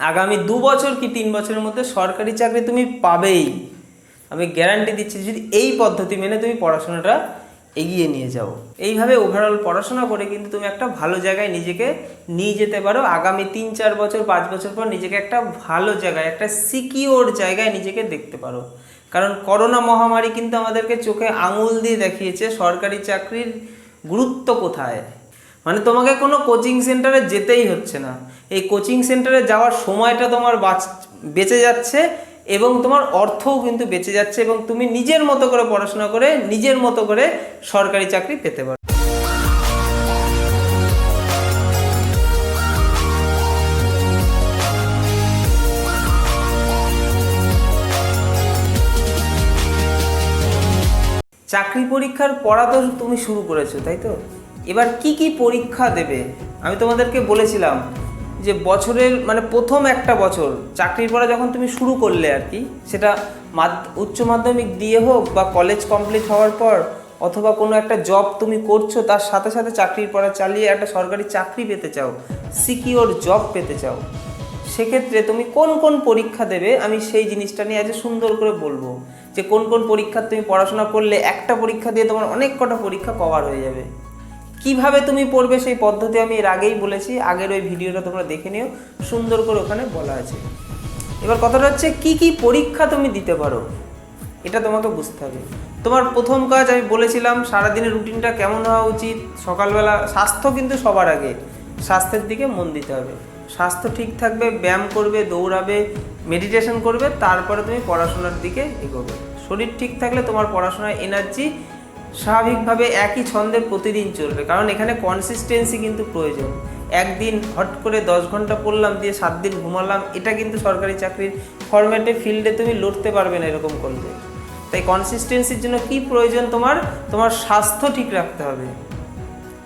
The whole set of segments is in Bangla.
আগামী দু বছর কি তিন বছরের মধ্যে সরকারি চাকরি তুমি পাবেই? আমি গ্যারান্টি দিচ্ছি যদি এই পদ্ধতি মেনে তুমি পড়াশোনাটা এগিয়ে নিয়ে যাও। এইভাবে ওভারঅল পড়াশোনা করে কিন্তু তুমি একটা ভালো জায়গায় নিজেকে নিয়ে যেতে পারো। আগামী তিন, চার বছর, পাঁচ বছর পর নিজেকে একটা ভালো জায়গায়, একটা সিকিওর জায়গায় নিজেকে দেখতে পারো। কারণ করোনা মহামারী কিন্তু আমাদেরকে চোখে আঙুল দিয়ে দেখিয়েছে সরকারি চাকরির গুরুত্ব কোথায়? মানে তোমাকে কোনো কোচিং সেন্টারে যেতেই হচ্ছে না। এই কোচিং সেন্টারে যাওয়ার সময়টা তোমার বাঁচ, বেঁচে যাচ্ছে এবং তোমার অর্থও কিন্তু বেঁচে যাচ্ছে এবং তুমি নিজের মতো করে পড়াশোনা করে নিজের মতো করে সরকারি চাকরি পেতে পারো। চাকরি পরীক্ষার পড়া তো তুমি শুরু করেছ, তাই তো? এবার কি কি পরীক্ষা দেবে? আমি তোমাদেরকে বলেছিলাম যে বছরের মানে প্রথম একটা বছর, চাকরির পড়া যখন তুমি শুরু করলে আর কি, সেটা উচ্চ মাধ্যমিক দিয়ে হোক বা কলেজ কমপ্লিট হওয়ার পর, অথবা কোনো একটা জব তুমি করছ, তার সাথে সাথে চাকরির পড়া চালিয়ে একটা সরকারি চাকরি পেতে চাও সিকিওর জব পেতে চাও, সেক্ষেত্রে তুমি কোন কোন পরীক্ষা দেবে? আমি সেই জিনিসটা নিয়ে আজ সুন্দর করে বলব যে কোন কোন পরীক্ষা তুমি পড়াশোনা করলে একটা পরীক্ষা দিয়ে তোমার অনেক কটা পরীক্ষা কভার হয়ে যাবে। কীভাবে তুমি পড়বে সেই পদ্ধতি আমি এর আগেই বলেছি, আগের ওই ভিডিওটা তোমরা দেখে নিও, সুন্দর করে ওখানে বলা আছে। এবার কথাটা হচ্ছে, কি কি পরীক্ষা তুমি দিতে পারো? এটা তোমাকে বুঝতে হবে। তোমার প্রথম কাজ আমি বলেছিলাম, সারাদিনের রুটিনটা কেমন হওয়া উচিত? সকালবেলা স্বাস্থ্য কিন্তু সবার আগে। স্বাস্থ্যের দিকে মন দিতে হবে। স্বাস্থ্য ঠিক থাকবে, ব্যায়াম করবে, দৌড়াবে মেডিটেশন করবে, তারপরে তুমি পড়াশোনার দিকে এগোবে। শরীর ঠিক থাকলে তোমার পড়াশোনায় এনার্জি স্বাভাবিকভাবে একই ছন্দে প্রতিদিন চলবে। কারণ এখানে কনসিস্টেন্সি কিন্তু প্রয়োজন। একদিন হট করে দশ ঘণ্টা পড়লাম, দিয়ে সাত দিন ঘুমালাম, এটা কিন্তু সরকারি চাকরির ফরম্যাটে ফিল্ডে তুমি লড়তে পারবে না এরকম করলে তাই কনসিস্টেন্সির জন্য কি প্রয়োজন তোমার? তোমার স্বাস্থ্য ঠিক রাখতে হবে।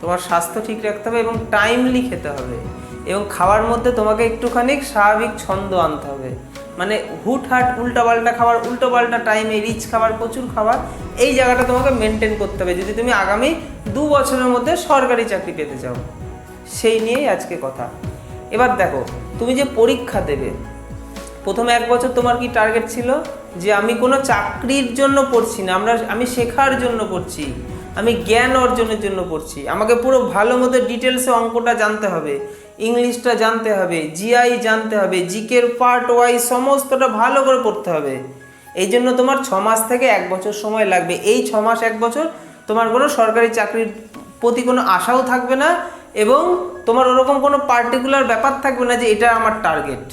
তোমার স্বাস্থ্য ঠিক রাখতে হবে এবং টাইমলি খেতে হবে। এবং খাওয়ার মধ্যে তোমাকে একটুখানি স্বাভাবিক ছন্দ আনতে হবে। মানে হুটহাট উল্টাপাল্টা খাবার উল্টোপাল্টা টাইমে রিচ খাবার, প্রচুর খাবার, এই জায়গাটা তোমাকে মেনটেন করতে হবে। যদি তুমি আগামী দু বছরের মধ্যে সরকারি চাকরি পেতে চাও, সেই নিয়েই আজকে কথা। এবার দেখো, তুমি যে পরীক্ষা দেবে, প্রথমে এক বছর তোমার কি টার্গেট ছিল? যে আমি কোনো চাকরির জন্য পড়ছি না, আমরা, আমি শেখার জন্য পড়ছি। আমি জ্ঞান অর্জনের জন্য পড়ছি। আমাকে পুরো ভালো মতো ডিটেলসে অঙ্কটা জানতে হবে। ইংলিশটা জানতে হবে জিআই জানতে হবে জিকের পার্ট ওয়াই সমস্তটা ভালো করে পড়তে হবে। এই জন্য তোমার ছ মাস থেকে এক বছর সময় লাগবে। এই ছ মাস, এক বছর তোমার কোনো সরকারি চাকরির প্রতি কোনো আশাও থাকবে না এবং তোমার ওরকম কোনো পার্টিকুলার ব্যাপার থাকবে না যে এটা আমার টার্গেট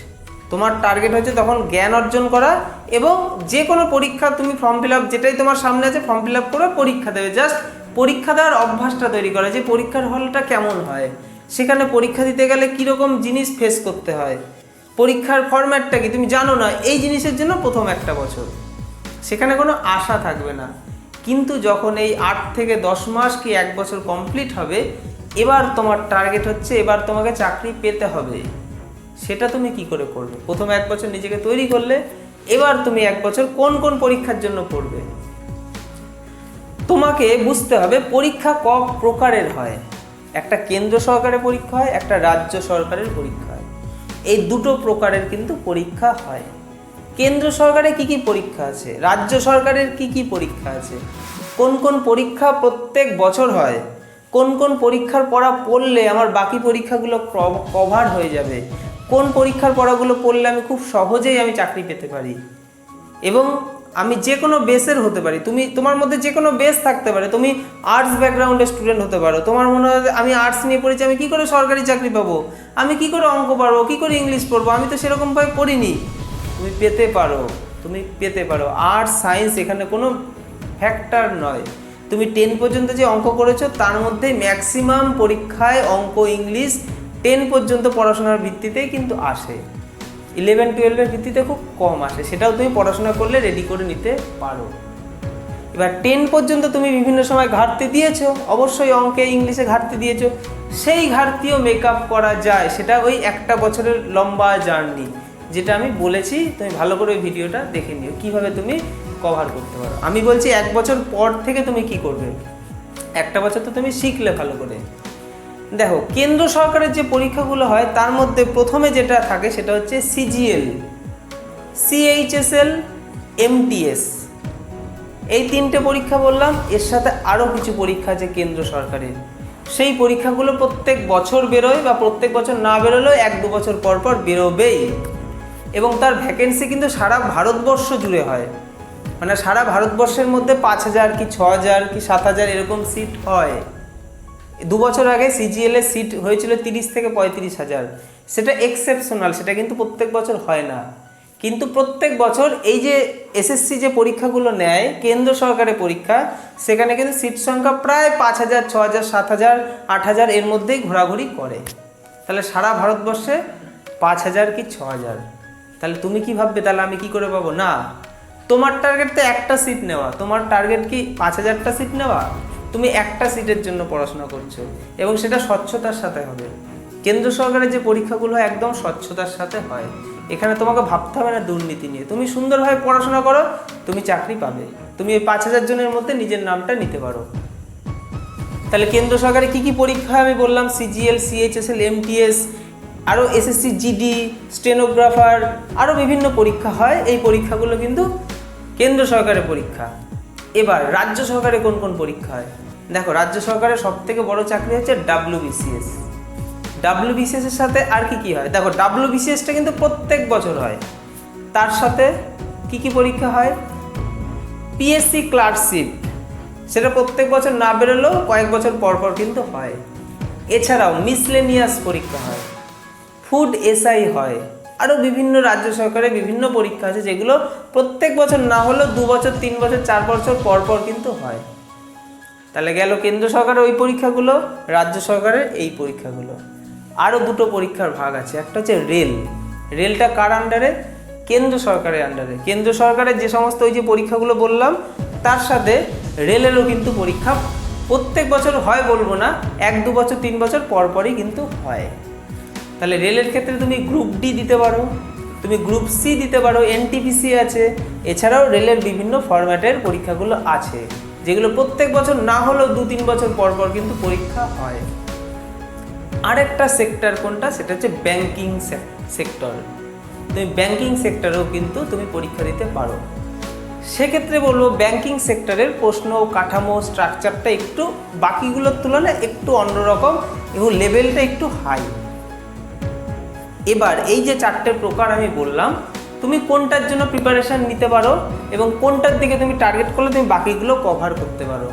তোমার টার্গেট হচ্ছে তখন জ্ঞান অর্জন করা এবং যে কোনো পরীক্ষা তুমি ফর্ম ফিল আপ যেটাই তোমার সামনে আছে ফর্ম ফিল আপ করে পরীক্ষা দেবে। জাস্ট পরীক্ষা দেওয়ার অভ্যাসটা তৈরি করা যে পরীক্ষার হলটা কেমন হয়। সেখানে পরীক্ষা দিতে গেলে কীরকম জিনিস ফেস করতে হয়। পরীক্ষার ফরম্যাটটা কি? তুমি জানো না, এই জিনিসের জন্য প্রথম একটা বছর। সেখানে কোনো আশা থাকবে না। কিন্তু যখন এই আট থেকে দশ মাস কি এক বছর কমপ্লিট হবে, এবার তোমার টার্গেট হচ্ছে, এবার তোমাকে চাকরি পেতে হবে। সেটা তুমি কি করে করবে? প্রথম এক বছর নিজেকে তৈরি করলে, এবার তুমি এক বছর কোন কোন পরীক্ষার জন্য পড়বে? তোমাকে বুঝতে হবে পরীক্ষা ক প্রকারের হয়। একটা কেন্দ্র সরকারের পরীক্ষা হয়, একটা রাজ্য সরকারের পরীক্ষা হয়। এই দুটো প্রকারের কিন্তু পরীক্ষা হয়। কেন্দ্র সরকারে কি কি পরীক্ষা আছে? রাজ্য সরকারের কি কি পরীক্ষা আছে? কোন কোন পরীক্ষা প্রত্যেক বছর হয়? কোন কোন পরীক্ষার পড়া পড়লে আমার বাকি পরীক্ষাগুলো কভার হয়ে যাবে? কোন পরীক্ষার পড়াগুলো পড়লে আমি খুব সহজেই আমি চাকরি পেতে পারি? এবং আমি যে কোনো বেসের হতে পারি। তুমি, তোমার মধ্যে যে কোনো বেস থাকতে পারে। তুমি আর্টস ব্যাকগ্রাউন্ডের স্টুডেন্ট হতে পারো। তোমার মনে হয় আমি আর্টস নিয়ে পড়েছি, আমি কি করে সরকারি চাকরি পাবো? আমি কি করে অঙ্ক পারব? কি করে ইংলিশ পড়ব? আমি তো সেরকমভাবে পড়িনি। তুমি পেতে পারো। তুমি পেতে পারো। আর্টস সায়েন্স এখানে কোনো ফ্যাক্টর নয়। তুমি টেন পর্যন্ত যে অঙ্ক করেছ, তার মধ্যে ম্যাক্সিমাম পরীক্ষায় অঙ্ক ইংলিশ টেন পর্যন্ত পড়াশোনার ভিত্তিতেই কিন্তু আসে। ইলেভেন টুয়েলভের ভিত্তিতে খুব কম আসে, সেটাও তুমি পড়াশোনা করলে রেডি করে নিতে পারো। এবার টেন পর্যন্ত তুমি বিভিন্ন সময় ঘাটতি দিয়েছ, অবশ্যই অঙ্কে ইংলিশে ঘাটতি দিয়েছ, সেই ঘাটতিও মেক আপ করা যায়, সেটা ওই একটা বছরের লম্বা জার্নি যেটা আমি বলেছি, তুমি ভালো করে ওই ভিডিওটা দেখে নিও, কীভাবে তুমি কভার করতে পারো। আমি বলছি এক বছর পর থেকে তুমি কি করবে? একটা বছর তো তুমি শিখলে ভালো করে। দেখো, কেন্দ্র সরকারের যে পরীক্ষাগুলো হয়, তার মধ্যে প্রথমে যেটা থাকে সেটা হচ্ছে সিজিএল সিএইচএসএল এমটিএস এই তিনটে পরীক্ষা বললাম, এর সাথে আরও কিছু পরীক্ষা আছে কেন্দ্র সরকারের। সেই পরীক্ষাগুলো প্রত্যেক বছর বেরোয় বা প্রত্যেক বছর না বেরোলেও এক দু বছর পর পর বেরোবেই। এবং তার ভ্যাকেন্সি কিন্তু সারা ভারতবর্ষ জুড়ে হয়। মানে সারা ভারতবর্ষের মধ্যে পাঁচ হাজার কি ছ হাজার কি সাত হাজার এরকম সিট হয়। দু বছর আগে সিজিএল এর সিট হয়েছিল তিরিশ থেকে পঁয়ত্রিশ হাজার। সেটা এক্সেপশনাল সেটা কিন্তু প্রত্যেক বছর হয় না। কিন্তু প্রত্যেক বছর এই যে এসএসসি যে পরীক্ষাগুলো নেয়, কেন্দ্র সরকারের পরীক্ষা, সেখানে কিন্তু সিট সংখ্যা প্রায় পাঁচ হাজার, ছ হাজার, সাত হাজার, আট হাজার এর মধ্যেই ঘোরাঘুরি করে। তাহলে সারা ভারতবর্ষে পাঁচ হাজার কি ছ হাজার? তাহলে তুমি কি ভাববে? তাহলে আমি কি করে পাবো? না। তোমার টার্গেট তো একটা সিট নেওয়া। তোমার টার্গেট কি পাঁচ হাজারটা সিট নেওয়া? তুমি একটা সিটের জন্য পড়াশোনা করছ এবং সেটা স্বচ্ছতার সাথে হবে। কেন্দ্র সরকারের যে পরীক্ষাগুলো হয় একদম স্বচ্ছতার সাথে হয়। এখানে তোমাকে ভাবতে হবে না দুর্নীতি নিয়ে। তুমি সুন্দরভাবে পড়াশোনা করো, তুমি চাকরি পাবে। তুমি এই পাঁচ হাজার জনের মধ্যে নিজের নামটা নিতে পারো। তাহলে কেন্দ্র সরকারে কি কি পরীক্ষা আমি বললাম সিজিএল সিএইচএসএল এমটিএস আরও এসএসসি জিডি স্টেনোগ্রাফার আরও বিভিন্ন পরীক্ষা হয়। এই পরীক্ষাগুলো কিন্তু কেন্দ্র সরকারের পরীক্ষা। এবার, রাজ্য সরকারে কোন কোন পরীক্ষা হয়? দেখো, রাজ্য সরকারের সব থেকে বড় চাকরি হচ্ছে ডাব্লিউবিসিএস ডাব্লিউবিসিএস এর সাথে আর কি কি হয়? দেখো ডাব্লিউবিসিএসটা কিন্তু প্রত্যেক বছর হয়। তার সাথে কি কি পরীক্ষা হয়? পিএসসি ক্লার্কশিপ সেটা প্রত্যেক বছর না বেরোলেও কয়েক বছর পর পর কিন্তু হয়। এছাড়াও মিসলেনিয়াস পরীক্ষা হয়। ফুড এসআই হয়। আরও বিভিন্ন রাজ্য সরকারের বিভিন্ন পরীক্ষা আছে যেগুলো প্রত্যেক বছর না হলেও দু বছর, তিন বছর, চার বছর পর পর কিন্তু হয়। তাহলে গেল কেন্দ্র সরকারের ওই পরীক্ষাগুলো, রাজ্য সরকারের এই পরীক্ষাগুলো। আরও দুটো পরীক্ষার ভাগ আছে, একটা হচ্ছে রেল। রেলটা কার আন্ডারে কেন্দ্র সরকারের আন্ডারে কেন্দ্র সরকারের যে সমস্ত ওই যে পরীক্ষাগুলো বললাম, তার সাথে রেলেরও কিন্তু পরীক্ষা প্রত্যেক বছর হয় বলব না, এক, দু বছর, তিন বছর পর পরই কিন্তু হয়। তাহলে রেলের ক্ষেত্রে তুমি গ্রুপ ডি দিতে পারো, তুমি গ্রুপ সি দিতে পারো এনটিপিসি আছে। এছাড়াও রেলের বিভিন্ন ফরম্যাটের পরীক্ষাগুলো আছে, যেগুলো প্রত্যেক বছর না হলেও দু তিন বছর পর পর কিন্তু পরীক্ষা হয়। আরেকটা সেক্টর কোনটা? সেটা হচ্ছে ব্যাংকিং সেক্টর তুমি ব্যাংকিং সেক্টরেও কিন্তু তুমি পরীক্ষা দিতে পারো। সেক্ষেত্রে বলব ব্যাংকিং সেক্টরের প্রশ্ন কাঠামো স্ট্রাকচারটা একটু, বাকিগুলোর তুলনায় একটু অন্যরকম, এবং লেভেলটা একটু হাই এবার এই যে চারটে প্রকার আমি বললাম, তুমি কোনটার জন্য প্রিপারেশন নিতে পারো এবং কোনটার দিকে তুমি টার্গেট করলে তুমি বাকিগুলো কভার করতে পারো।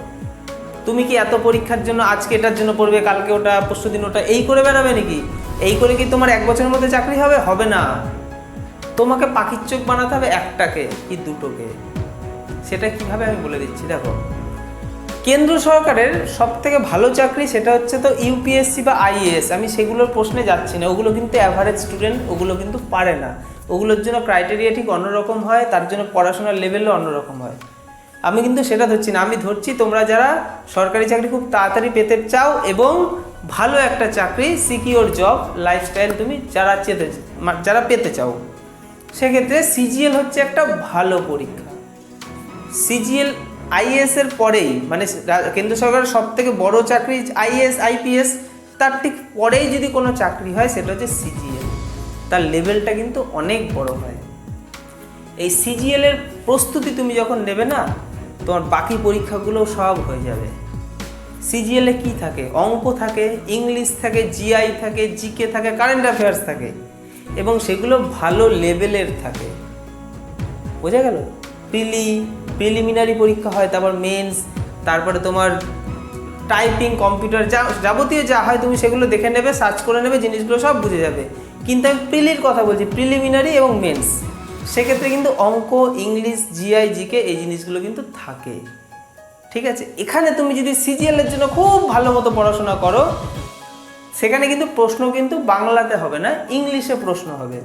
তুমি কি এত পরীক্ষার জন্য আজকে এটার জন্য পড়বে, কালকে ওটা, পরশু দিন ওটা, এই করে বেড়াবে নাকি? এই করে কি তোমার এক বছরের মধ্যে চাকরি হবে? হবে না। তোমাকে পাখির চোখ বানাতে হবে একটাকে কি দুটোকে? সেটা কীভাবে আমি বলে দিচ্ছি, দেখো। কেন্দ্র সরকারের সব থেকে ভালো চাকরি সেটা হচ্ছে তো ইউপিএসসি বা আইএএস আমি সেগুলোর প্রশ্নে যাচ্ছি না। ওগুলো কিন্তু অ্যাভারেজ স্টুডেন্ট ওগুলো কিন্তু পারে না। ওগুলোর জন্য ক্রাইটেরিয়া ঠিক অন্যরকম হয়, তার জন্য পড়াশোনার লেভেলও অন্যরকম হয়। আমি কিন্তু সেটা ধরছি না। আমি ধরছি তোমরা যারা সরকারি চাকরি খুব তাড়াতাড়ি পেতে চাও এবং ভালো একটা চাকরি সিকিওর জব লাইফস্টাইল তুমি যারা চেতে যারা পেতে চাও। সেক্ষেত্রে সিজিএল হচ্ছে একটা ভালো পরীক্ষা। সিজিএল আইএস এর পরেই মানে কেন্দ্র সরকারের সব থেকে বড় চাকরি আইএস আইপিএস, তার ঠিক পরেই যদি কোনো চাকরি হয় সেটা হচ্ছে সিজিএল। তার লেভেলটা কিন্তু অনেক বড় হয়। এই সিজিএল এর প্রস্তুতি তুমি যখন নেবে না, তোমার বাকি পরীক্ষাগুলো সব হয়ে যাবে। সিজিএল কি থাকে? অঙ্ক থাকে, ইংলিশ থাকে, জিআই থাকে, জিকে থাকে, কারেন্ট অ্যাফেয়ার্স থাকে। এবং সেগুলো ভালো লেভেলের থাকে। বোঝা গেল? প্রিলি প্রিলিমিনারি পরীক্ষা হয়, তারপর মেন্স তারপরে তোমার টাইপিং কম্পিউটার যা, যাবতীয় যা হয় তুমি সেগুলো দেখে নেবে সার্চ করে নেবে, জিনিসগুলো সব বুঝে যাবে। কিন্তু আমি প্রিলির কথা বলছি প্রিলিমিনারি এবং মেন্স সেক্ষেত্রে কিন্তু অঙ্ক, ইংলিশ জিআই জিকে এই জিনিসগুলো কিন্তু থাকে। ঠিক আছে? এখানে তুমি যদি সিজিএল এর জন্য খুব ভালো মতো পড়াশোনা করো, সেখানে কিন্তু প্রশ্ন কিন্তু বাংলাতে হবে না, ইংলিশে প্রশ্ন হবে।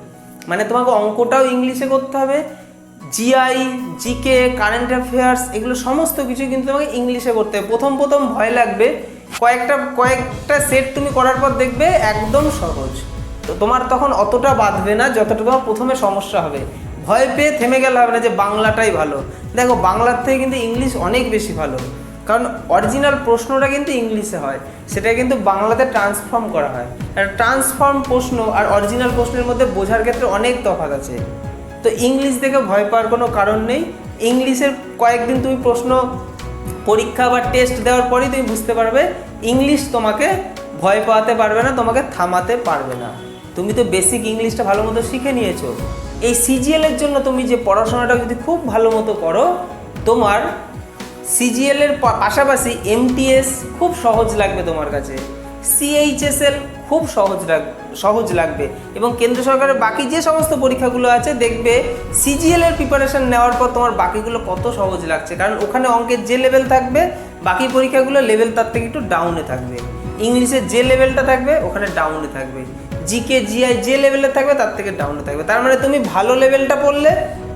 মানে তোমাকে অঙ্কটাও ইংলিশে করতে হবে জিআই জিকে কারেন্ট অ্যাফেয়ার্স এগুলো সমস্ত কিছু কিন্তু তোমাকে ইংলিশে করতে হবে। প্রথম প্রথম ভয় লাগবে, কয়েকটা কয়েকটা সেট তুমি করার পর দেখবে একদম সহজ। তো তোমার তখন অতটা বাঁধবে না, যতটা তোমার প্রথমে সমস্যা হবে। ভয় পেয়ে থেমে গেলে হবে না যে বাংলাটাই ভালো। দেখো, বাংলার থেকে কিন্তু ইংলিশ অনেক বেশি ভালো। কারণ অরিজিনাল প্রশ্নটা কিন্তু ইংলিশে হয়। সেটা কিন্তু বাংলাতে ট্রান্সফর্ম করা হয়। আর ট্রান্সফর্ম প্রশ্ন আর অরিজিনাল প্রশ্নের মধ্যে বোঝার ক্ষেত্রে অনেক তফাৎ আছে। তো ইংলিশ দেখে ভয় পাওয়ার কোনো কারণ নেই। ইংলিশের কয়েকদিন তুমি প্রশ্ন, পরীক্ষা বা টেস্ট দেওয়ার পরেই তুমি বুঝতে পারবে, ইংলিশ তোমাকে ভয় পাওয়াতে পারবে না, তোমাকে থামাতে পারবে না। তুমি তো বেসিক ইংলিশটা ভালো মতো শিখে নিয়েছো। এই সিজিএলের জন্য তুমি যে পড়াশোনাটা যদি খুব ভালো মতো করো, তোমার সিজিএলের পাশাপাশি এমটিএস খুব সহজ লাগবে তোমার কাছে। সিএইচএসএল খুব সহজ লাগ সহজ লাগবে। এবং কেন্দ্র সরকারের বাকি যে সমস্ত পরীক্ষাগুলো আছে, দেখবে সিজিএল এর প্রিপারেশন নেওয়ার পর তোমার বাকিগুলো কত সহজ লাগছে। কারণ ওখানে অঙ্কের যে লেভেল থাকবে, বাকি পরীক্ষাগুলো লেভেল তার থেকে একটু ডাউনে থাকবে। ইংলিশের যে লেভেলটা থাকবে, ওখানে ডাউনে থাকবে। জিকে জিআই যে লেভেলে থাকবে, তার থেকে ডাউনে থাকবে। তার মানে তুমি ভালো লেভেলটা পড়লে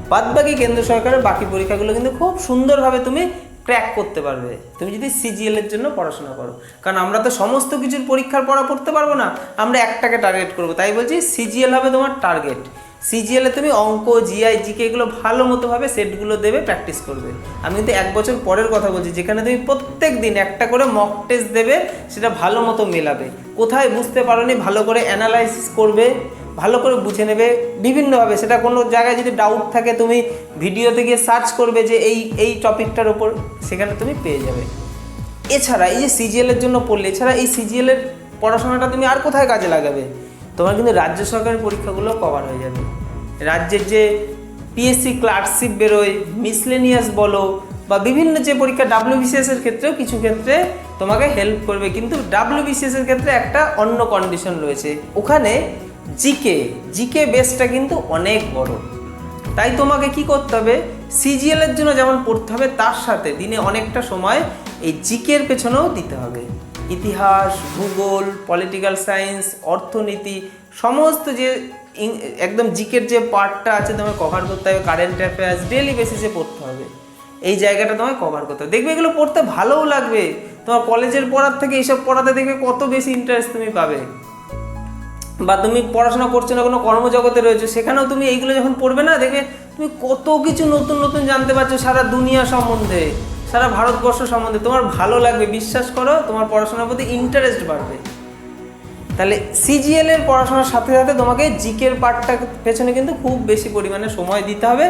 বাদ বাকি কেন্দ্র সরকারের বাকি পরীক্ষাগুলো কিন্তু খুব সুন্দরভাবে তুমি ক্র্যাক করতে পারবে। তুমি যদি সিজিএল এর জন্য পড়াশোনা করো। কারণ আমরা তো সমস্ত কিছুর পরীক্ষার পড়া পড়তে পারব না, আমরা একটাকে টার্গেট করব। তাই বলছি সিজিএল হবে তোমার টার্গেট সিজিএলে তুমি অঙ্ক জিআই জিকে এগুলো ভালো মতোভাবে সেটগুলো দেবে প্র্যাকটিস করবে। আমি কিন্তু এক বছর পরের কথা বলছি, যেখানে তুমি প্রত্যেক দিন একটা করে মক টেস্ট দেবে, সেটা ভালো মতো মেলাবে। কোথায় বুঝতে পারোনি, ভালো করে অ্যানালাইসিস করবে। ভালো করে বুঝে নেবে বিভিন্নভাবে। সেটা কোনো জায়গায় যদি ডাউট থাকে, তুমি ভিডিওতে গিয়ে সার্চ করবে যে এই এই টপিকটার ওপর সেখানে তুমি পেয়ে যাবে। এছাড়া এই যে সিজিএল এর জন্য পড়লে, এছাড়া এই সিজিএলের পড়াশোনাটা তুমি আর কোথায় কাজে লাগাবে? তোমার কিন্তু রাজ্য সরকারের পরীক্ষাগুলো কভার হয়ে যাবে। রাজ্যের যে পিএসসি ক্লার্কশিপ বেরোয় মিসলেনিয়াস বলো, বা বিভিন্ন যে পরীক্ষা ডাব্লিউবিসিএস এর ক্ষেত্রেও কিছু ক্ষেত্রে তোমাকে হেল্প করবে। কিন্তু ডাব্লিউবিসিএস এর ক্ষেত্রে একটা অন্য কন্ডিশন রয়েছে। ওখানে জিকে জিকে বেসটা কিন্তু অনেক বড়। তাই তোমাকে কি করতে হবে? সিজিএল এর জন্য যেমন পড়তে হবে, তার সাথে দিনে অনেকটা সময় এই জিকের পেছনেও দিতে হবে। ইতিহাস, ভূগোল পলিটিক্যাল সায়েন্স অর্থনীতি, সমস্ত যে একদম জিকের যে পার্টটা আছে তোমায় কভার করতে হবে কারেন্ট অ্যাফেয়ার্স ডেলি বেসিসে পড়তে হবে। এই জায়গাটা তোমায় কভার করতে হবে। দেখবে এগুলো পড়তে ভালোও লাগবে। তোমার কলেজের পড়ার থেকে এইসব পড়াতে দেখবে কত বেশি ইন্টারেস্ট তুমি পাবে। বা তুমি পড়াশোনা করছ না, কোনো কর্মজগতে রয়েছে, সেখানেও তুমি এইগুলো যখন পড়বে না, দেখবে তুমি কত কিছু নতুন নতুন জানতে পারছ সারা দুনিয়া সম্বন্ধে, সারা ভারতবর্ষ সম্বন্ধে। তোমার ভালো লাগবে, বিশ্বাস করো, তোমার পড়াশোনার প্রতি ইন্টারেস্ট বাড়বে। তাহলে সিজিএল এর পড়াশোনার সাথে সাথে তোমাকে জিকের পার্টটা পেছনে কিন্তু খুব বেশি পরিমাণে সময় দিতে হবে।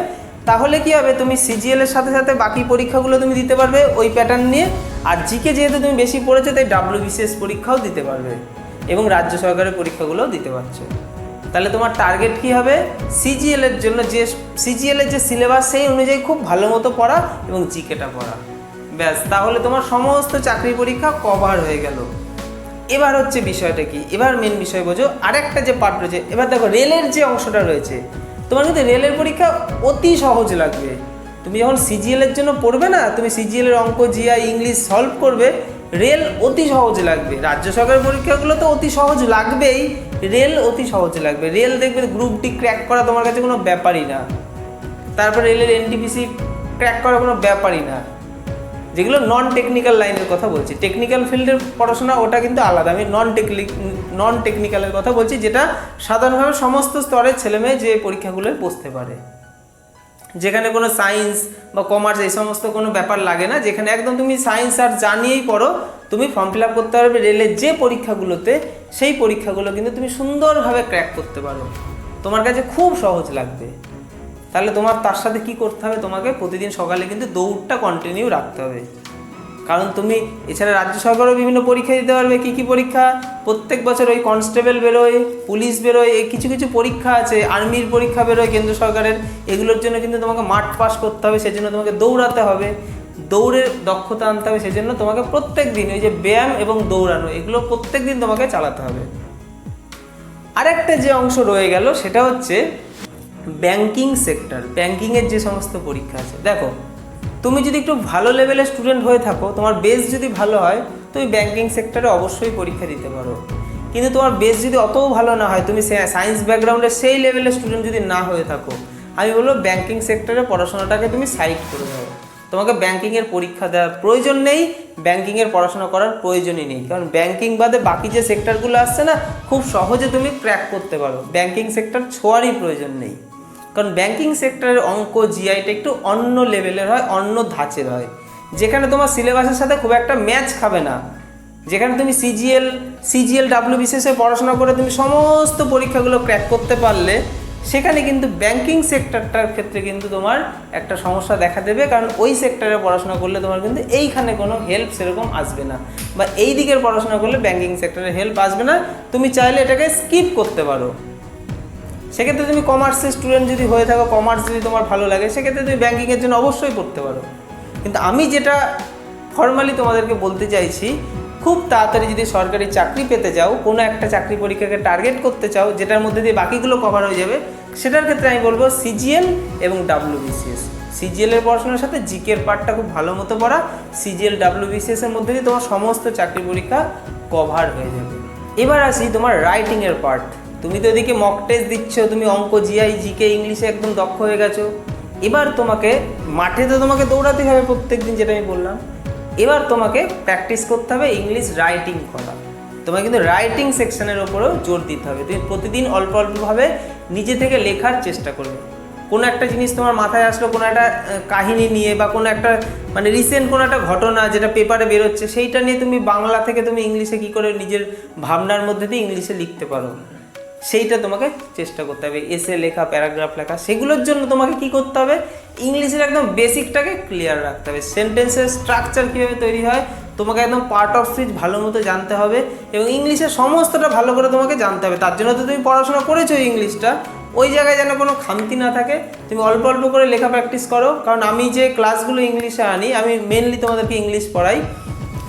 তাহলে কি হবে, তুমি সিজিএল এর সাথে সাথে বাকি পরীক্ষাগুলো তুমি দিতে পারবে ওই প্যাটার্ন নিয়ে। আর জিকে যেহেতু তুমি বেশি পড়েছো, তাই ডাব্লিউবিসিএস পরীক্ষাও দিতে পারবে। এবং রাজ্য সরকারের পরীক্ষাগুলোও দিতে পারছ। তাহলে তোমার টার্গেট কি হবে? সিজিএল এর জন্য যে সিজিএল এর যে সিলেবাস সেই অনুযায়ী খুব ভালো মতো পড়া এবং জিকেটা পড়া। ব্যাস, তাহলে তোমার সমস্ত চাকরি পরীক্ষা কভার হয়ে গেল। এবার হচ্ছে বিষয়টা কি? এবার মেন বিষয় বোঝো। আরেকটা যে পার্ট রয়েছে, এবার দেখো রেলের যে অংশটা রয়েছে, তোমার কিন্তু রেলের পরীক্ষা অতি সহজ লাগবে। তুমি যখন সিজিএল এর জন্য পড়বে না, তুমি সিজিএল এর অঙ্ক জিআই ইংলিশ সলভ করবে রেল অতি সহজ লাগবে। রাজ্য সরকারের পরীক্ষাগুলো তো অতি সহজ লাগবেই। রেল অতি সহজ লাগবে। রেল দেখবে গ্রুপ ডি ক্র্যাক করা তোমার কাছে কোনো ব্যাপারই না। তারপর রেলের এনটিপিসি ক্র্যাক করা কোনো ব্যাপারই না। যেগুলো নন টেকনিক্যাল লাইনের কথা বলছি। টেকনিক্যাল ফিল্ডের পড়াশোনা ওটা কিন্তু আলাদা। আমি নন টেকনিক নন টেকনিক্যালের কথা বলছি, যেটা সাধারণভাবে সমস্ত স্তরের ছেলেমেয়ে যে পরীক্ষাগুলোয় বসতে পারে। যেখানে কোনো সায়েন্স বা কমার্স এই সমস্ত কোনো ব্যাপার লাগে না, যেখানে একদম তুমি সায়েন্স আর জানিয়েই পড়ো, তুমি ফর্ম ফিল আপ করতে পারবে রেলের যে পরীক্ষাগুলোতে, সেই পরীক্ষাগুলো কিন্তু তুমি সুন্দরভাবে ক্র্যাক করতে পারো। তোমার কাছে খুব সহজ লাগবে। তাহলে তোমার তার সাথে কি করতে হবে? তোমাকে প্রতিদিন সকালে কিন্তু দৌড়টা কন্টিনিউ রাখতে হবে। কারণ তুমি এছাড়া রাজ্য সরকারও বিভিন্ন পরীক্ষা দিতে পারবে, কী কী পরীক্ষা? প্রত্যেক বছর ওই কনস্টেবল বেরোয়, পুলিশ বেরোয় এই কিছু কিছু পরীক্ষা আছে, আর্মির পরীক্ষা বেরোয় কেন্দ্র সরকারের, এগুলোর জন্য কিন্তু তোমাকে মাঠ পাস করতে হবে, সেজন্য তোমাকে দৌড়াতে হবে। দৌড়ের দক্ষতা আনতে হবে, সেজন্য তোমাকে প্রত্যেক দিন ওই যে ব্যায়াম এবং দৌড়ানো, এগুলো প্রত্যেক দিন তোমাকে চালাতে হবে। আরেকটা যে অংশ রয়ে গেল, সেটা হচ্ছে ব্যাংকিং সেক্টর ব্যাংকিংয়ের যে সমস্ত পরীক্ষা আছে। দেখো তুমি যদি একটু ভালো লেভেলের স্টুডেন্ট হয়ে থাকো, তোমার বেস যদি ভালো হয়, তুমি ব্যাংকিং সেক্টরে অবশ্যই পরীক্ষা দিতে পারো। কিন্তু তোমার বেস যদি অতও ভালো না হয়, তুমি সায়েন্স ব্যাকগ্রাউন্ডের সেই লেভেলের স্টুডেন্ট যদি না হয়ে থাকো, আমি বলব ব্যাংকিং সেক্টরে পড়াশোনাটাকে তুমি সাইড করে দাও। তোমাকে ব্যাংকিংয়ের পরীক্ষা দেওয়ার প্রয়োজন নেই ব্যাংকিংয়ের পড়াশোনা করার প্রয়োজনই নেই। কারণ ব্যাংকিং বাদে বাকি যে সেক্টরগুলো আসছে না, খুব সহজে তুমি ক্র্যাক করতে পারো। ব্যাংকিং সেক্টর ছোঁয়ারই প্রয়োজন নেই। কারণ ব্যাংকিং সেক্টরের অঙ্ক জিআইটা একটু অন্য লেভেলের হয়, অন্য ধাঁচের হয়। যেখানে তোমার সিলেবাসের সাথে খুব একটা ম্যাচ খাবে না। যেখানে তুমি সিজিএল সিজিএল ডাব্লিউ বিসিএসে পড়াশোনা করে তুমি সমস্ত পরীক্ষাগুলো ক্র্যাক করতে পারলে, সেখানে কিন্তু ব্যাংকিং সেক্টরটার ক্ষেত্রে কিন্তু তোমার একটা সমস্যা দেখা দেবে। কারণ ওই সেক্টরে পড়াশোনা করলে তোমার কিন্তু এইখানে কোনো হেল্প সেরকম আসবে না। বা এই দিকের পড়াশোনা করলে ব্যাংকিং সেক্টরে হেল্প আসবে না। তুমি চাইলে এটাকে স্কিপ করতে পারো। সেক্ষেত্রে তুমি কমার্সের স্টুডেন্ট যদি হয়ে থাকো কমার্স যদি তোমার ভালো লাগে, সেক্ষেত্রে তুমি ব্যাঙ্কিংয়ের জন্য অবশ্যই পড়তে পারো। কিন্তু আমি যেটা ফর্মালি তোমাদেরকে বলতে চাইছি, খুব তাড়াতাড়ি যদি সরকারি চাকরি পেতে চাও কোনো একটা চাকরি পরীক্ষাকে টার্গেট করতে চাও, যেটার মধ্যে দিয়ে বাকিগুলো কভার হয়ে যাবে, সেটার ক্ষেত্রে আমি বলব সিজিএল এবং ডাব্লিউ বিসিএস সিজিএল এর পড়াশোনার সাথে জিকের পার্টটা খুব ভালো মতো পড়া সিজিএল ডাব্লিউ বিসিএস এর মধ্যে দিয়ে তোমার সমস্ত চাকরি পরীক্ষা কভার হয়ে যাবে। এবার আসি তোমার রাইটিং এর পার্ট তুমি তো এদিকে মক টেস্ট দিচ্ছ, তুমি অঙ্ক জিআই জিকে ইংলিশে একদম দক্ষ হয়ে গেছো। এবার তোমাকে মাঠে তো তোমাকে দৌড়াতে হবে প্রত্যেক দিন যেটা আমি বললাম। এবার তোমাকে প্র্যাকটিস করতে হবে ইংলিশ রাইটিং করা। তোমাকে কিন্তু রাইটিং সেকশনের ওপরেও জোর দিতে হবে। তুমি প্রতিদিন অল্প অল্পভাবে নিজে থেকে লেখার চেষ্টা করবে। কোনো একটা জিনিস তোমার মাথায় আসলো, কোনো একটা কাহিনী নিয়ে বা কোনো একটা মানে রিসেন্ট কোনো একটা ঘটনা যেটা পেপারে বেরোচ্ছে, সেইটা নিয়ে তুমি বাংলা থেকে তুমি ইংলিশে কী করে নিজের ভাবনার মধ্যে দিয়ে ইংলিশে লিখতে পারো। সেইটা তোমাকে চেষ্টা করতে হবে। এসে লেখা প্যারাগ্রাফ লেখা, সেগুলোর জন্য তোমাকে কি করতে হবে? ইংলিশের একদম বেসিকটাকে ক্লিয়ার রাখতে হবে। সেন্টেন্সের স্ট্রাকচার কীভাবে তৈরি হয়, তোমাকে একদম পার্ট অফ স্পিচ ভালো মতো জানতে হবে এবং ইংলিশের সমস্তটা ভালো করে তোমাকে জানতে হবে। তার জন্য তো তুমি পড়াশোনা করেছ ইংলিশটা। ওই জায়গায় যেন কোনো খামতি না থাকে। তুমি অল্প অল্প করে লেখা প্র্যাকটিস করো। কারণ আমি যে ক্লাসগুলো ইংলিশে আনি, আমি মেনলি তোমাদেরকে ইংলিশ পড়াই।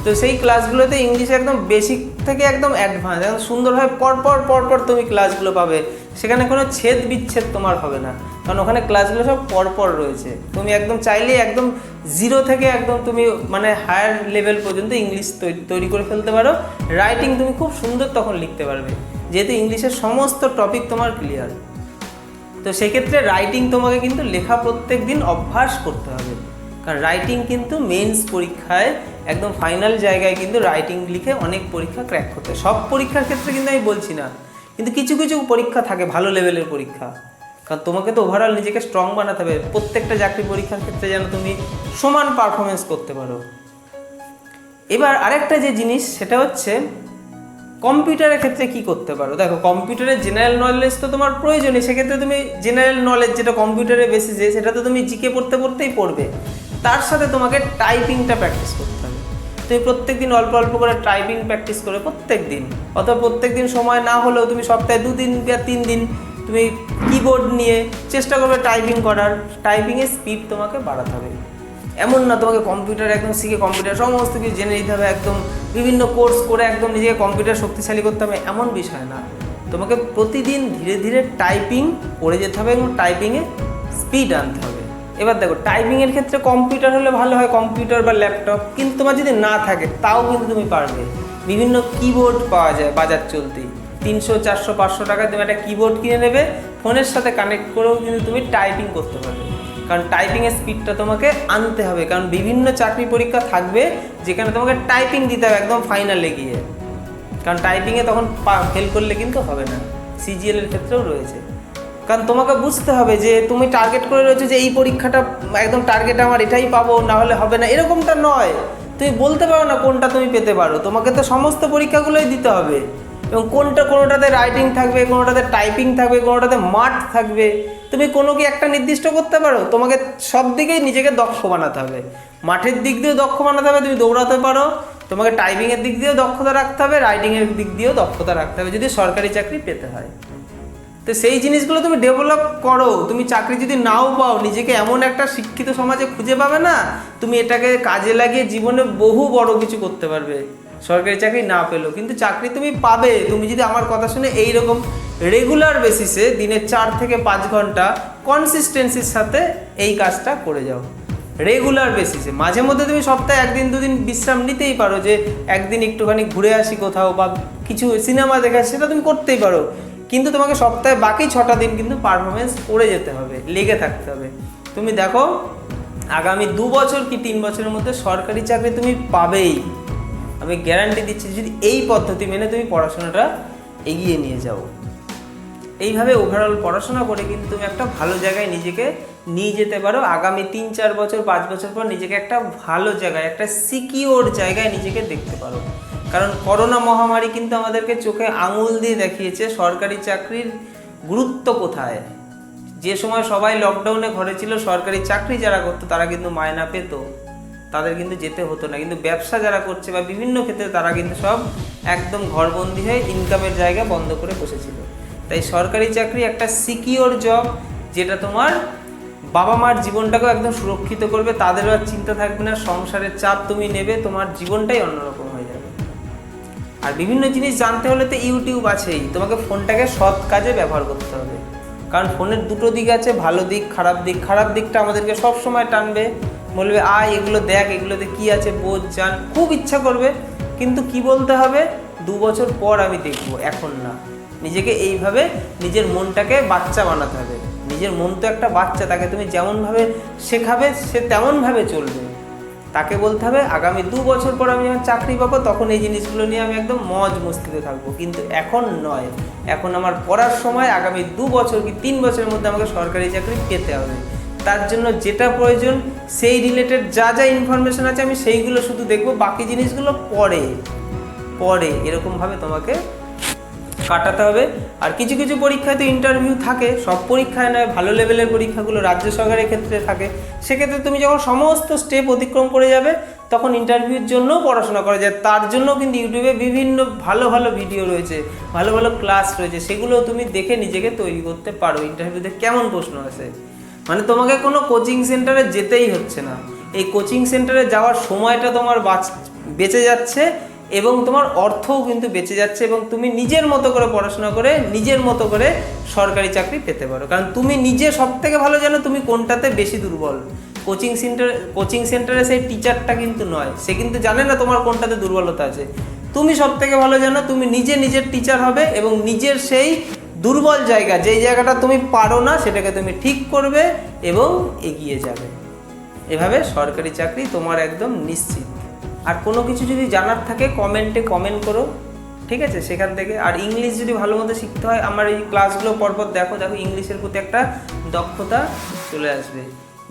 তো সেই ক্লাসগুলোতে ইংলিশে একদম বেসিক থেকে একদম অ্যাডভান্স একদম সুন্দরভাবে পরপর পরপর তুমি ক্লাসগুলো পাবে। সেখানে কোনো ছেদ বিচ্ছেদ তোমার হবে না। কারণ ওখানে ক্লাসগুলো সব পরপর রয়েছে। তুমি একদম চাইলে একদম জিরো থেকে একদম তুমি মানে হায়ার লেভেল পর্যন্ত ইংলিশ তৈরি করে ফেলতে পারো। রাইটিং তুমি খুব সুন্দর তখন লিখতে পারবে। যেহেতু ইংলিশের সমস্ত টপিক তোমার ক্লিয়ার তো সেক্ষেত্রে রাইটিং তোমাকে কিন্তু লেখা প্রত্যেক দিন অভ্যাস করতে হবে। কারণ রাইটিং কিন্তু মেন্স পরীক্ষায়, একদম ফাইনাল জায়গায় কিন্তু রাইটিং লিখে অনেক পরীক্ষা ক্র্যাক করতে। সব পরীক্ষার ক্ষেত্রে কিন্তু আমি বলছি না। কিন্তু কিছু কিছু পরীক্ষা থাকে, ভালো লেভেলের পরীক্ষা। কারণ তোমাকে তো ওভারঅল নিজেকে স্ট্রং বানাতে হবে। প্রত্যেকটা চাকরি পরীক্ষার ক্ষেত্রে যেন তুমি সমান পারফরমেন্স করতে পারো। এবার আরেকটা যে জিনিস, সেটা হচ্ছে কম্পিউটারের ক্ষেত্রে কি করতে পারো? দেখো কম্পিউটারের জেনারেল নলেজ তো তোমার প্রয়োজনই। সেক্ষেত্রে তুমি জেনারেল নলেজ যেটা কম্পিউটারের বেসিসে সেটা তো তুমি জিকে পড়তে, পড়তেই পড়বে। তার সাথে তোমাকে টাইপিংটা প্র্যাকটিস করতে হবে। তুমি প্রত্যেক দিন অল্প অল্প করে টাইপিং প্র্যাকটিস করে প্রত্যেক দিন অথবা প্রত্যেক দিন সময় না হলেও তুমি সপ্তাহে দুদিন বা তিন দিন তুমি কিবোর্ড নিয়ে চেষ্টা করবে টাইপিং করার। টাইপিংয়ের স্পিড তোমাকে বাড়াতে হবে। এমন না তোমাকে কম্পিউটার একদম শিখে কম্পিউটার সমস্ত কিছু জেনে নিতে হবে, একদম বিভিন্ন কোর্স করে একদম নিজেকে কম্পিউটার শক্তিশালী করতে হবে, এমন বিষয় না। তোমাকে প্রতিদিন ধীরে ধীরে টাইপিং করে যেতে হবে এবং টাইপিংয়ে স্পিড আনতে হবে। এবার দেখো টাইপিংয়ের ক্ষেত্রে কম্পিউটার হলে ভালো হয় কম্পিউটার বা ল্যাপটপ কিন্তু তোমার যদি না থাকে, তাও কিন্তু তুমি পারবে। বিভিন্ন কিবোর্ড পাওয়া যায় বাজার চলতেই তিনশো, চারশো, পাঁচশো টাকায় তুমি একটা কিবোর্ড কিনে নেবে ফোনের সাথে কানেক্ট করেও কিন্তু তুমি টাইপিং করতে পারবে। কারণ টাইপিংয়ের স্পিডটা তোমাকে আনতে হবে, কারণ বিভিন্ন চাকরি পরীক্ষা থাকবে, যেখানে তোমাকে টাইপিং দিতে হবে একদম ফাইনালে গিয়ে। কারণ টাইপিংয়ে তখন ফেল করলে কিন্তু হবে না। সিজিএলের ক্ষেত্রেও রয়েছে। কারণ তোমাকে বুঝতে হবে যে তুমি টার্গেট করে রয়েছো যে এই পরীক্ষাটা একদম টার্গেট আমার এটাই পাবো না হলে হবে না। এরকমটা নয়। তুমি বলতে পারো না কোনটা তুমি পেতে পারো। তোমাকে তো সমস্ত পরীক্ষাগুলোই দিতে হবে। এবং কোনটা কোনোটাতে রাইটিং থাকবে, কোনোটাতে টাইপিং থাকবে, কোনোটাতে মাঠ থাকবে। তুমি কোনো কি একটা নির্দিষ্ট করতে পারো? তোমাকে সব দিকেই নিজেকে দক্ষ বানাতে হবে। মাঠের দিক দিয়েও দক্ষ বানাতে হবে। তুমি দৌড়াতে পারো। তোমাকে টাইপিংয়ের দিক দিয়েও দক্ষতা রাখতে হবে। রাইটিংয়ের দিক দিয়েও দক্ষতা রাখতে হবে। যদি সরকারি চাকরি পেতে হয়। তো সেই জিনিসগুলো তুমি ডেভেলপ করো। তুমি চাকরি যদি নাও পাও, নিজেকে এমন একটা শিক্ষিত সমাজে খুঁজে পাবে না, তুমি এটাকে কাজে লাগিয়ে জীবনে বহু বড় কিছু করতে পারবে। সরকারি চাকরি না পেলেও। কিন্তু চাকরি তুমি পাবে। তুমি যদি আমার কথা শুনে এই রকম রেগুলার বেসিসে দিনে চার থেকে পাঁচ ঘণ্টা কনসিস্টেন্সির সাথে এই কাজটা করে যাও। রেগুলার বেসিসে মাঝে মধ্যে তুমি সপ্তাহে একদিন, দুদিন বিশ্রাম নিতেই পারো যে, একদিন একটুখানি ঘুরে আসি কোথাও বা কিছু সিনেমা দেখা, সেটা তুমি করতেই পারো। কিন্তু তোমাকে সপ্তাহে বাকি ছটা দিন কিন্তু পারফরমেন্স করে যেতে হবে, লেগে থাকতে হবে। তুমি দেখো, আগামী দু বছর কি তিন বছরের মধ্যে সরকারি চাকরি তুমি পাবেই। আমি গ্যারান্টি দিচ্ছি, যদি এই পদ্ধতি মেনে তুমি পড়াশোনাটা এগিয়ে নিয়ে যাও। এইভাবে ওভারঅল পড়াশোনা করে কিন্তু তুমি একটা ভালো জায়গায় নিজেকে নিয়ে যেতে পারো। আগামী তিন, চার বছর, পাঁচ বছর পর নিজেকে একটা ভালো জায়গায়, একটা সিকিওর জায়গায় নিজেকে দেখতে পারো। কারণ করোনা মহামারী কিন্তু আমাদেরকে চোখে আঙুল দিয়ে দেখিয়েছে সরকারি চাকরির গুরুত্ব কোথায়। যে সময় সবাই লকডাউনে ঘরে ছিল, সরকারি চাকরি যারা করতো, তারা কিন্তু মায়না পেত। তাদের কিন্তু যেতে হতো না। কিন্তু ব্যবসা যারা করছে বা বিভিন্ন ক্ষেত্রে তারা কিন্তু সব একদম ঘরবন্দি হয়ে ইনকামের জায়গা বন্ধ করে বসেছিল। তাই সরকারি চাকরি একটা সিকিওর জব যেটা তোমার বাবা মার জীবনটাকেও একদম সুরক্ষিত করবে, তাদেরও আর চিন্তা থাকবে না, সংসারের চাপ তুমি নেবে, তোমার জীবনটাই অন্যরকম হয়ে যাবে। আর বিভিন্ন জিনিস জানতে হলে তো ইউটিউব আছেই, তোমাকে ফোনটাকে সৎ কাজে ব্যবহার করতে হবে। কারণ ফোনের দুটো দিক আছে, ভালো দিক, খারাপ দিক। খারাপ দিকটা আমাদেরকে সব সময় টানবে, বলবে, আয়, এগুলো দেখ, এগুলোতে কি আছে, বোঝ, জান। খুব ইচ্ছা করবে, কিন্তু কি বলতে হবে? দু বছর পর আমি দেখব, এখন না। নিজেকে এইভাবে নিজের মনটাকে বাচ্চা বানাতে হবে। নিজের মন তো একটা বাচ্চা, তাকে তুমি যেমনভাবে শেখাবে, সে তেমনভাবে চলবে। তাকে বলতে হবে, আগামী দু বছর পর আমি যখন চাকরি পাবো, তখন এই জিনিসগুলো নিয়ে আমি একদম মজ মস্তিতে থাকব। কিন্তু এখন নয়। এখন আমার পড়ার সময়, আগামী দু বছর কি তিন বছরের মধ্যে আমাকে সরকারি চাকরি পেতে হবে। তার জন্য যেটা প্রয়োজন, সেই রিলেটেড যা যা ইনফরমেশন আছে, আমি সেইগুলো শুধু দেখব, বাকি জিনিসগুলো পরে পরে এরকমভাবে তোমাকে কাটাতে হবে। আর কিছু কিছু পরীক্ষায় তো ইন্টারভিউ থাকে। সব পরীক্ষায় নয়, ভালো লেভেলের পরীক্ষাগুলো রাজ্য সরকারের ক্ষেত্রে থাকে। সেক্ষেত্রে তুমি যখন সমস্ত স্টেপ অতিক্রম করে যাবে, তখন ইন্টারভিউর জন্য পড়াশোনা করা যায়। তার জন্য কিন্তু ইউটিউবে বিভিন্ন ভালো ভালো ভিডিও রয়েছে, ভালো ভালো ক্লাস রয়েছে। সেগুলো তুমি দেখে নিজেকে তৈরি করতে পারো। ইন্টারভিউতে কেমন প্রশ্ন আসে? মানে তোমাকে কোনো কোচিং সেন্টারে যেতেই হচ্ছে না। এই কোচিং সেন্টারে যাওয়ার সময়টা তোমার বাঁচ- বেঁচে যাচ্ছে। এবং তোমার অর্থও কিন্তু বেঁচে যাচ্ছে এবং তুমি নিজের মতো করে পড়াশোনা করে নিজের মতো করে সরকারি চাকরি পেতে পারো। কারণ তুমি নিজে সব থেকে ভালো জানো তুমি কোনটাতে বেশি দুর্বল। কোচিং সেন্টার, কোচিং সেন্টারে সেই টিচারটা কিন্তু নয়। সে কিন্তু জানে না তোমার কোনটাতে দুর্বলতা আছে। তুমি সব থেকে ভালো জানো তুমি নিজে নিজের টিচার হবে এবং নিজের সেই দুর্বল জায়গা, যেই জায়গাটা তুমি পারো না সেটাকে তুমি ঠিক করবে এবং এগিয়ে যাবে। এভাবে সরকারি চাকরি তোমার একদম নিশ্চিত। আর কোনো কিছু যদি জানার থাকে, কমেন্টে কমেন্ট করো, ঠিক আছে? সেখান থেকে। আর ইংলিশ যদি ভালো মতো শিখতে হয়, আমার এই ক্লাসগুলো পরপর দেখো দেখো ইংলিশের প্রতি একটা দক্ষতা চলে আসবে।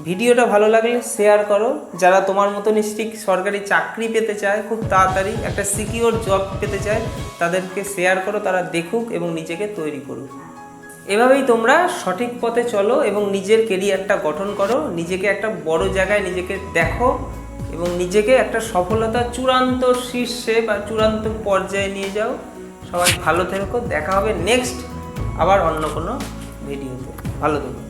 ভিডিওটা ভালো লাগলে শেয়ার করো। যারা তোমার মতনই ঠিক সরকারি চাকরি পেতে চায়, খুব তাড়াতাড়ি একটা সিকিওর জব পেতে চায়, তাদেরকে শেয়ার করো, তারা দেখুক এবং নিজেকে তৈরি করুক। এভাবেই তোমরা সঠিক পথে চলো এবং নিজের কেরিয়ারটা গঠন করো, নিজেকে একটা বড় জায়গায় নিজেকে দেখো এবং নিজেকে একটা সফলতা চূড়ান্ত শীর্ষে বা চূড়ান্ত পর্যায়ে নিয়ে যাও। সবাই ভালো থেকো, দেখা হবে নেক্সট আবার অন্য কোনো ভিডিওতে ভালো থেকো।